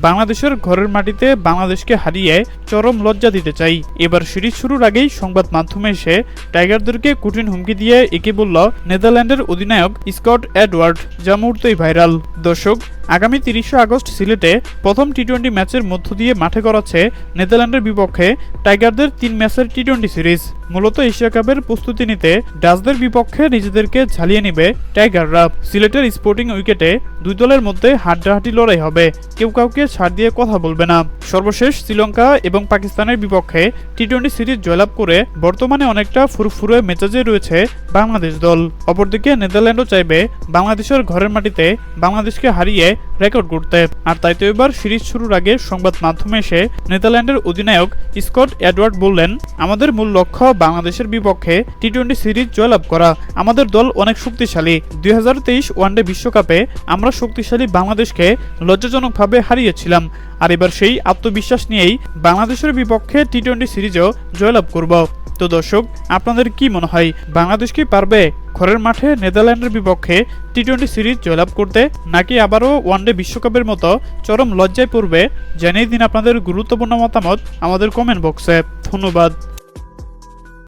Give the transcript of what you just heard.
বাংলাদেশের ঘরের মাটিতে বাংলাদেশকে হারিয়ে চরম লজ্জা দিতে চাই। এবার সিরিজ শুরুর আগেই সংবাদ মাধ্যমে এসে টাইগারদেরকে কঠিন হুমকি দিয়ে একে বলল নেদারল্যান্ডের অধিনায়ক স্কট এডওয়ার্ড, যা মুহূর্তেই ভাইরাল। দর্শক আগামী তিরিশে আগস্ট সিলেটে প্রথম টি টোয়েন্টি ম্যাচের মধ্য দিয়ে মাঠে গড়াচ্ছে নেদারল্যান্ডের বিপক্ষে টাইগারদের তিন ম্যাচের টি টোয়েন্টি সিরিজ। মূলত এশিয়া কাপের প্রস্তুতি নিতে ডাচদের বিপক্ষে নিজেদেরকে ঝালিয়ে নিবে টাইগাররা। সিলেটের স্পোর্টিং উইকেটে দুই দলের মধ্যে হাড্ডাহাড্ডি লড়াই হবে। কেউ কাউকে ছাড় দিয়ে কথা বলবে না। সর্বশেষ শ্রীলঙ্কা এবং পাকিস্তানের বিপক্ষে টি টোয়েন্টি সিরিজ জয়লাভ করে বর্তমানে অনেকটা ফুরফুরে মেজাজে রয়েছে বাংলাদেশ দল। অপরদিকে নেদারল্যান্ডও চাইবে বাংলাদেশের ঘরের মাটিতে বাংলাদেশকে হারিয়ে রেকর্ড করতে। আর তাই তো এবার সিরিজ শুরুর আগে সংবাদ মাধ্যমে এসে নেদারল্যান্ডের অধিনায়ক স্কট এডওয়ার্ড বললেন, আমাদের মূল লক্ষ্য বাংলাদেশের বিপক্ষে টি টোয়েন্টি সিরিজ জয়লাভ করা। আমাদের দল অনেক শক্তিশালী। দুই হাজার তেইশ ওয়ানডে বিশ্বকাপে আমরা শক্তিশালী বাংলাদেশকে লজ্জাজনকভাবে হারিয়েছিলাম। আর এবার সেই আত্মবিশ্বাস নিয়েই বাংলাদেশের বিপক্ষে টি টোয়েন্টি সিরিজও জয়লাভ করব। তো দর্শক, আপনাদের কি মনে হয়, বাংলাদেশ কি পারবে ঘরের মাঠে নেদারল্যান্ডের বিপক্ষে টি টোয়েন্টি সিরিজ জয়লাভ করতে, নাকি আবারও ওয়ানডে বিশ্বকাপের মতো চরম লজ্জায় পড়বে? জানিয়ে দিন আপনাদের গুরুত্বপূর্ণ মতামত আমাদের কমেন্ট বক্সে ধন্যবাদ।